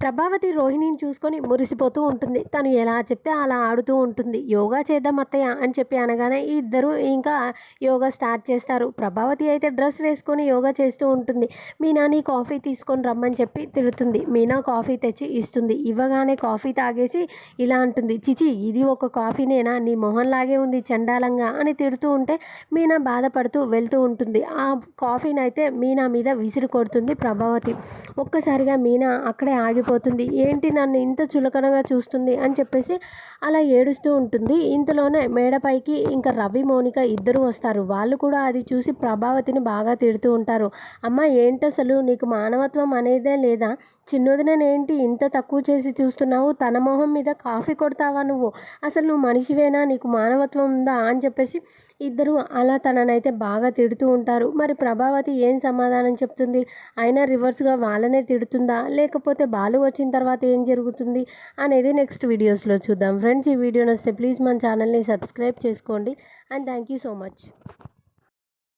ప్రభావతి రోహిణిని చూసుకొని మురిసిపోతూ ఉంటుంది. తను ఎలా చెప్తే అలా ఆడుతూ ఉంటుంది. యోగా చేద్దాం అత్తయ్య అని చెప్పి అనగానే ఈ ఇద్దరు ఇంకా యోగా స్టార్ట్ చేస్తారు. ప్రభావతి అయితే డ్రెస్ వేసుకొని యోగా చేస్తూ ఉంటుంది. మీనా నీ కాఫీ తీసుకొని రమ్మని చెప్పి తిడుతుంది. మీనా కాఫీ తెచ్చి ఇస్తుంది. ఇవ్వగానే కాఫీ తాగేసి ఇలా అంటుంది. చిచి ఇది ఒక కాఫీనేనా? నీ మొహం లాగే ఉంది చండాలంగా అని తిడుతూ ఉంటే మీనా బాధపడుతూ వెళ్తూ ఉంటుంది. ఆ కాఫీని అయితే మీనా మీద విసిరి కొడుతుంది ప్రభావతి. ఒక్కసారిగా మీనా అక్కడే ఆగి అయిపోతుంది ఏంటి నన్ను ఇంత చులకనగా చూస్తుంది అని చెప్పేసి అలా ఏడుస్తూ ఉంటుంది. ఇంతలోనే మేడపైకి ఇంకా రవి మౌనిక ఇద్దరు వస్తారు. వాళ్ళు కూడా అది చూసి ప్రభావతిని బాగా తిడుతూ ఉంటారు. అమ్మ ఏంటసలు నీకు మానవత్వం అనేదే లేదా? చిన్నదినేంటి ఇంత తక్కువ చేసి చూస్తున్నావు? తన మొహం మీద కాఫీ కొడతావా నువ్వు? అసలు నువ్వు మనిషివేనా? నీకు మానవత్వం ఉందా? అని చెప్పేసి ఇద్దరు అలా తననైతే బాగా తిడుతూ ఉంటారు. మరి ప్రభావతి ఏం సమాధానం చెప్తుంది? అయినా రివర్స్గా వాళ్ళనే తిడుతుందా? లేకపోతే బాలు వచ్చిన తర్వాత ఏం జరుగుతుంది అనేది నెక్స్ట్ వీడియోస్లో చూద్దాం. ఫ్రెండ్స్ ఈ వీడియో నచ్చితే ప్లీజ్ మన ఛానల్ని సబ్స్క్రైబ్ చేసుకోండి. And thank you so much